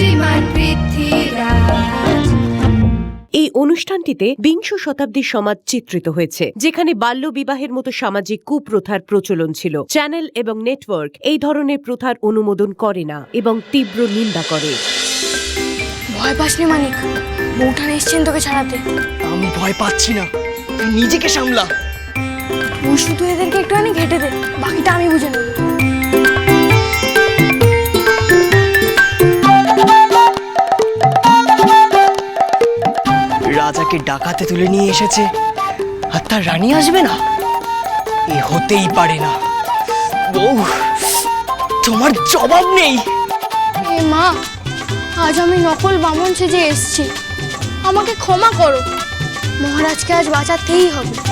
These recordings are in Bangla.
শ্রীমান পৃথ্বীরাজ। এই অনুষ্ঠানটিতে বিংশ শতাব্দীর সমাজ চিত্রিত হয়েছে যেখানে বাল্য বিবাহের মতো সামাজিক কুপ্রথার প্রচলন ছিল। চ্যানেল এবং নেটওয়ার্ক এই ধরনের প্রথার অনুমোদন করে না এবং তীব্র নিন্দা করে। ভয় পাসনি মানিক বউঠান এসছেন তোকে ছাড়াতে। আমি ভয় পাচ্ছি না তুই নিজেকে সামলা। তুই শুধু এদেরকে একটুখানি ঘেটে দে বাকিটা আমি বুঝে নেব। রাজাকে ডাকাতে তুলে নিয়ে এসেছে। আর তার রানী আসবে না? এ হতেই পারে না। বউ তোমার জবাব নেই। এ মা, আজ আমি নকল বামন সেজে এসছি। আমাকে ক্ষমা করো। মহারাজকে আজ বাঁচাতেই হবে।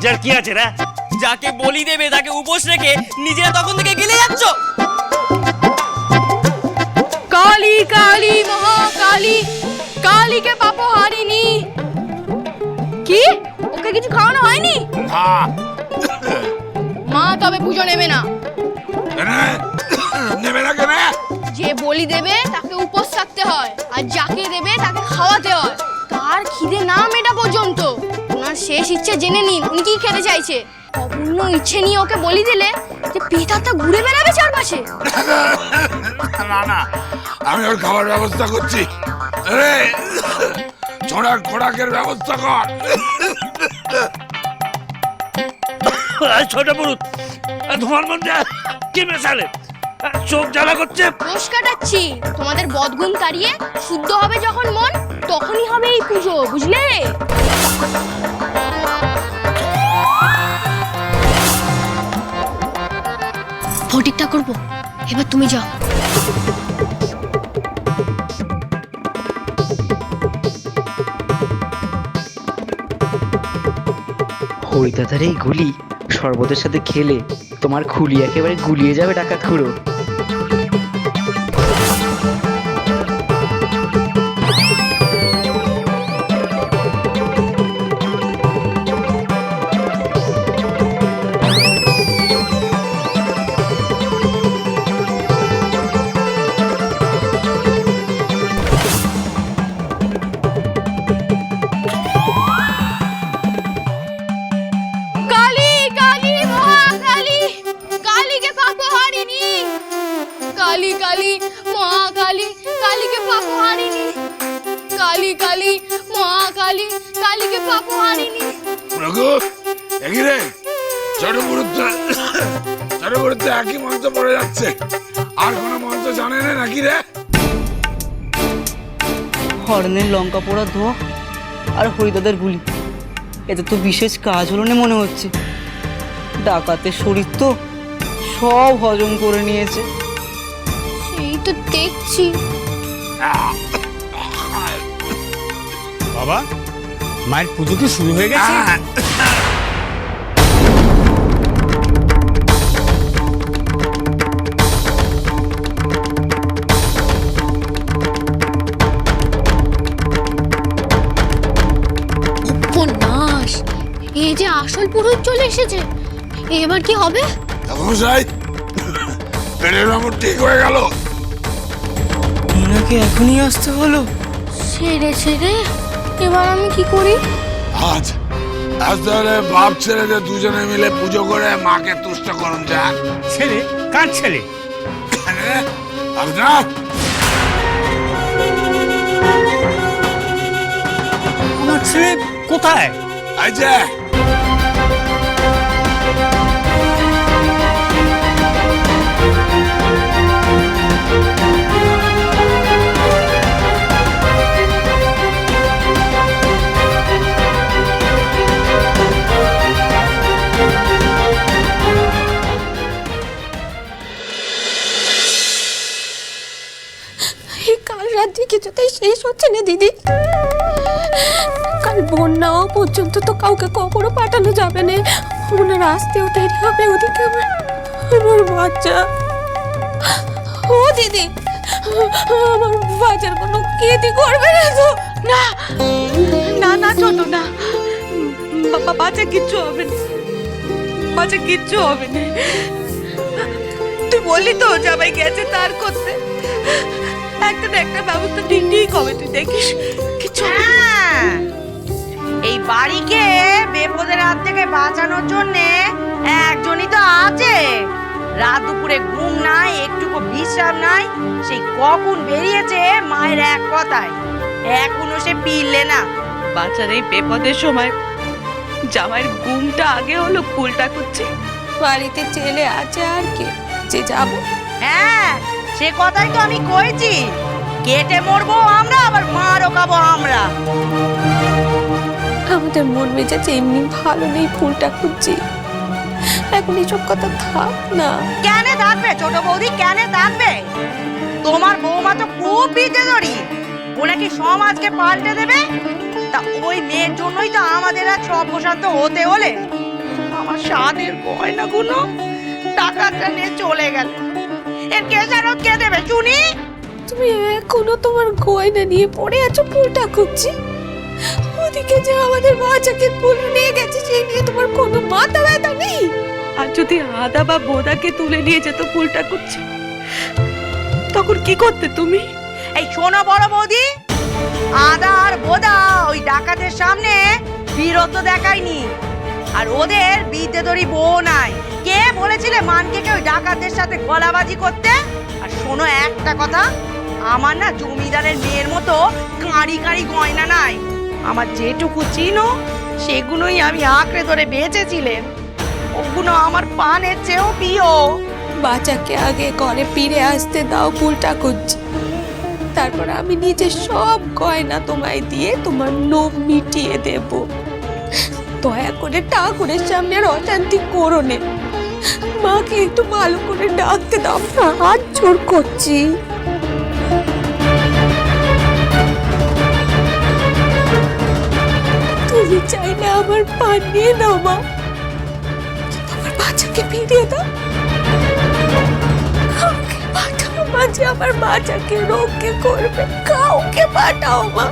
লজ্জার কি আছে রে? যাকে বলি দেবে তাকে উপোস রেখে নিজেরা তখন থেকে গেলে যাচ্ছ। কালী কালী মহাকালী কালীকে পাপ হারিনি। কি? ওকে কিছু খাওয়ানো হয়নি? মা তবে পুজো নেবে না। নেবে না কেন? যে বলি দেবে তাকে উপোস থাকতে হয়। আর যাকে দেবে তাকে খাওয়াতে হয়। তার খিদে না মেটা পর্যন্ত। ওনার শেষ ইচ্ছে জেনে নিন উনি কি খেতে চাইছে? অপূর্ণ ইচ্ছে নিয়ে ওকে বলি দিলে যে পেটাটা ঘুরে বেড়াবে চারপাশে। না না আমি ওর খাবার ব্যবস্থা করছি। রে ছোড়া খোরাকের ব্যবস্থা কর। ছোট পুরুত তোমার মধ্যে কি মেশালে? চোখ জ্বালা করছে। দোষ কাটাচ্ছি তোমাদের বদগুণ তাড়িয়ে শুদ্ধ হবে যখন মন তখনই হবে এই পুজো বুঝলে? ফটিকটা করব। এবার তুমি যাও। হরিদাদার এই গুলি শরবতের সাথে খেলে তোমার খুলি একেবারে গুলিয়ে যাবে ডাকাত খুঁড়ো। একই মন্ত্র পড়ে যাচ্ছে? আর কোনো মন্ত্র জানে না নাকি রে? হর্নের লঙ্কা পোড়া ধোয়া আর হরিদাদের গুলি। এতে তো বিশেষ কাজ হলো না মনে হচ্ছে। ডাকাতের শরীর তো সব হজম করে নিয়েছে। এই তো দেখছি। বাবা মায়ের পুজো কি শুরু হয়ে গেছে? এই যে আসল পুরুষ চলে এসেছে। এবার কি হবে? মশাই পেটের ব্যাপার ঠিক হয়ে গেল। ওনাকে এখনই আসতে হলো ছেড়ে ছেড়ে? এবার আমি কি করি? আজ আজ তাহলে বাপ ছেলেদের দুজনে মিলে পুজো করে মাকে তুষ্ট করুন যা ছেলে? কার ছেলে? আর না আমার ছেলে কোথায়? এই পর্যন্ত তো কাউকে কখনো পাঠানো যাবে না। ওনার আসতেও দেরি হবে ওদিকে আমার বাচ্চা। ও দিদি, আমার বাচ্চার কোনো কেতি করবে না তো। না না না, ছোট, না। বাবা বাচ্চা কিচ্ছু হবে না। বাচ্চা কিচ্ছু হবে না। তুই বললি তো, জামাই গেছে তার করতে। একটা একটা ব্যবস্থা ঠিক হবে, তুই দেখিস। বাড়িকে বেপদের হাত থেকে বাঁচানোর জন্য একজনই তো আছে। রাত দুপুরে ঘুম নাই একটুকু বিশ্রাম নাই সেই কখন বেরিয়েছে মায়ের এক কথায়। এখনও সে পিললে না। বাচ্চার এই বিপদের সময় জামাইয়ের ঘুমটা আগে হলো ফুলটা করছে। বাড়িতে ছেলে আছে আর কে? যে যাব? হ্যাঁ সে কথাই তো আমি কইছি। কেটে মরবো আমরা আবার মারও খাব আমরা। আমাদের মন মেজাজ এমনি ভালো নেই ফুলটা খুঁজছি। এখন এসব কথা থাক না। কেন থাকবে ছোট বৌদি? কেন থাকবে? তোমার বৌমা তো খুব পিঠে ধরি ও নাকি সমাজকে পাল্টে দেবে? তা ওই মেয়ের জন্যই তো আমাদের আজ সর্বশান্ত হতে হলে। আমার স্বাদের গয়নাগুলো টাকাটা নিয়ে চলে গেল। এর কেসারত কে দেবে শুনি? তুমি এখনও তোমার গয়না নিয়ে পড়ে আছো ফুলটা খুঁজছি। ওদিকে যে আমাদের বাচ্চাকে ফুল নিয়ে গেছে সেই নিয়ে তোমার কোনো মাথা ব্যথা নেই? আর যদি আদা বা বোদাকে তুলে নিয়ে যেত ফুলটা করছে তখন কি করতে তুমি? এই শোনো বড় বৌদি আদা আর বোদা ওই ডাকাতের সামনে বীরত্ব দেখায়নি আর ওদের বিদ্যে ধরি বউ নাই। কে বলেছিলে মানকে ওই ডাকাতের সাথে গলাবাজি করতে? আর শোনো একটা কথা আমার না জমিদারের মেয়ের মতো কাঁড়ি কাঁড়ি গয়না নাই। আমার যেটুকু চিনো সেগুলোই আমি আঁকড়ে ধরে বেঁচেছিলেন ওগুলো আমার পানের চেয়েও প্রিয়। বাচ্চাকে আগে ঘরে ফিরে আসতে দাও, ফুলটা খুঁজছি। তারপর আমি নিজে সব গয়না তোমায় দিয়ে তোমার লোভ মিটিয়ে দেব। দয়া করে ঠাকুরের সামনে আর অশান্তি করো মাকে একটু ভালো করে ডাকতে দাও হাত জোর করছি। চাইলে আমার পান নিয়ে নাও মা আমার বাচ্চাকে ফিরিয়ে দাও কাউকে পাঠাও মা যে আমার বাচ্চাকে রক্ষে করবে কাউকে পাঠাও মা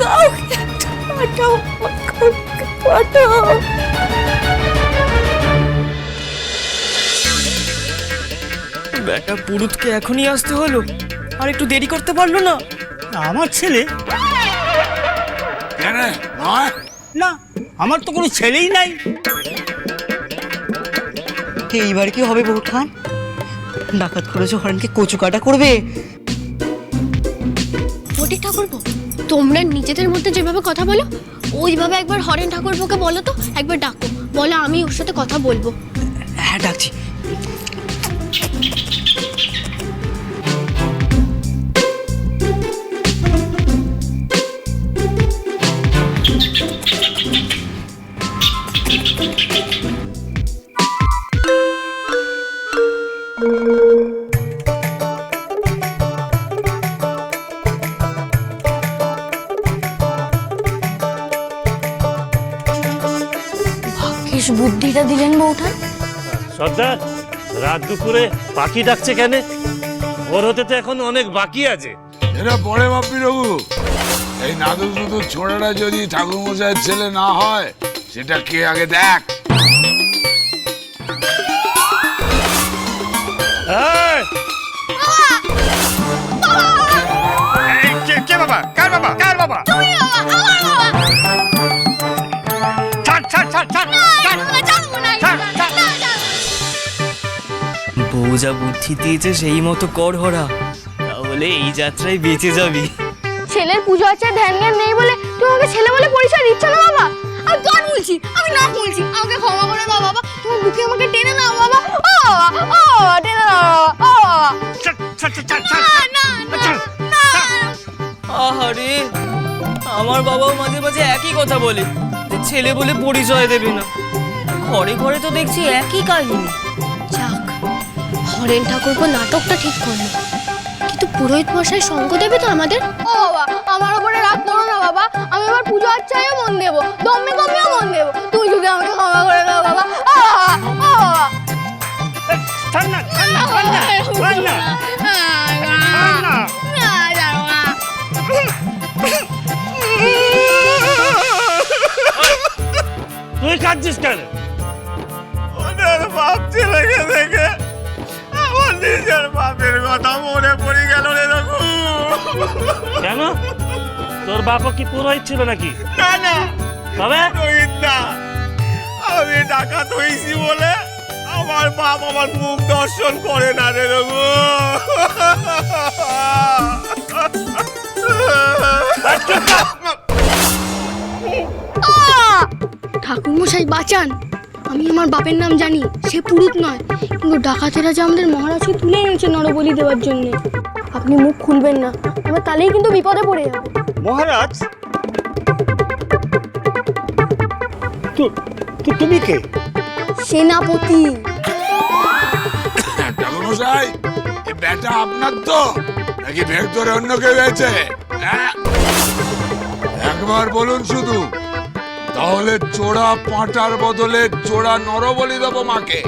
কাউকে পাঠাও মা কাউকে পাঠাও বেটা পুরুতকে এখনই আসতে হলো আর একটু দেরি করতে পারল না আমার ছেলে কেন নয় না আমার তো কোনো ছেলেই নাই। এইবার কি হবে বহু খান ডাকাত করেছে হরেনকে কচু কাটা করবে? ফটিক ঠাকুরপো তোমরা নিজেদের মধ্যে যেভাবে কথা বলো ওইভাবে একবার হরেন ঠাকুর ঠাকুরপোকে বলো তো একবার ডাকো। বলো আমি ওর সাথে কথা বলব। হ্যাঁ ডাকছি। বুদ্ধিটা দিলেন বউঠা সর্দার রাত দুপুরে পাখি ডাকছে কেন? ওর হতে তো এখন অনেক বাকি আছে। এটা পরে ভাববি রঘু। এই নাদু শুধু ছোড়াটা যদি ঠাকুর মশাইয়ের ছেলে না হয় সেটা কে আগে দেখ? যা বুদ্ধি দিয়েছে সেই মতো কর হরা। তাহলে এই যাত্রায় বেঁচে যাবি। ছেলের পুজো আছে ধ্যান জ্ঞান নেই বলে তুমি আমাকে ছেলে বলে পরিচয় দিচ্ছ না বাবা? আমি গান বলছি? আমি না বলছি। আমাকে ক্ষমা করে দাও বাবা। তোমার বুকে আমাকে টেনে নাও বাবা। ও বাবা ও বাবা। টেনে নাও বাবা ও বাবা না না না না। আহারে আমার বাবাও মাঝে মাঝে একই কথা বলে। যে ছেলে বলে পরিচয় দেবে না। ঘরে ঘরে তো দেখছি একই কাহিনী। হরেন ঠাকুরপো নাটকটা ঠিক করল। কিন্তু পুরোহিত মশাই সঙ্গ দেবে তো আমাদের? ও বাবা আমার উপরে রাগ করো না বাবা। আমি এবার পুজো আচ্ছাইও মন দেবো দমে কমেও মন দেবো। তুমি যদি আমাকে ক্ষমা করে দাও বাবা। না না, জানো না। তুই কাঁদছিস কেন? কথা মনে পড়ে গেল রে রঘু। কেন? তোর বাবা কি পুরোহিত ছিল নাকি? না না। তবে? রোহিত না। আমি ডাকাত হয়েছি বলে আমার বাপ আমার মুখ দর্শন করে না রে রঘু। ঠাকুরমশাই বাঁচান। আমি আমার বাপের নাম জানি সে পুরুত নয়। কিন্তু ডাকাতেরা যে আমাদের মহারাজকে তুলে এনেছে নরবলি দেওয়ার জন্য আপনি মুখ খুলবেন না। এবার তাহলেই কিন্তু বিপদে পড়ে যাবে। মহারাজ? তুমি কে? সেনাপতি। ব্যাটা আপনার তো নাকি ভেতরে অন্য কেউ হয়েছে হ্যাঁ? একবার বলুন শুধু। তাহলে চোরা পাঁটার বদলে চোরা নরবলি দেবো মাকে।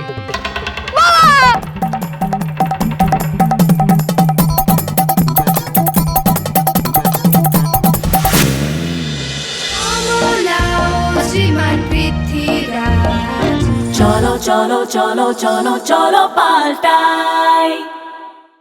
চলো চলো চলো চলো চলো পাল্টাই।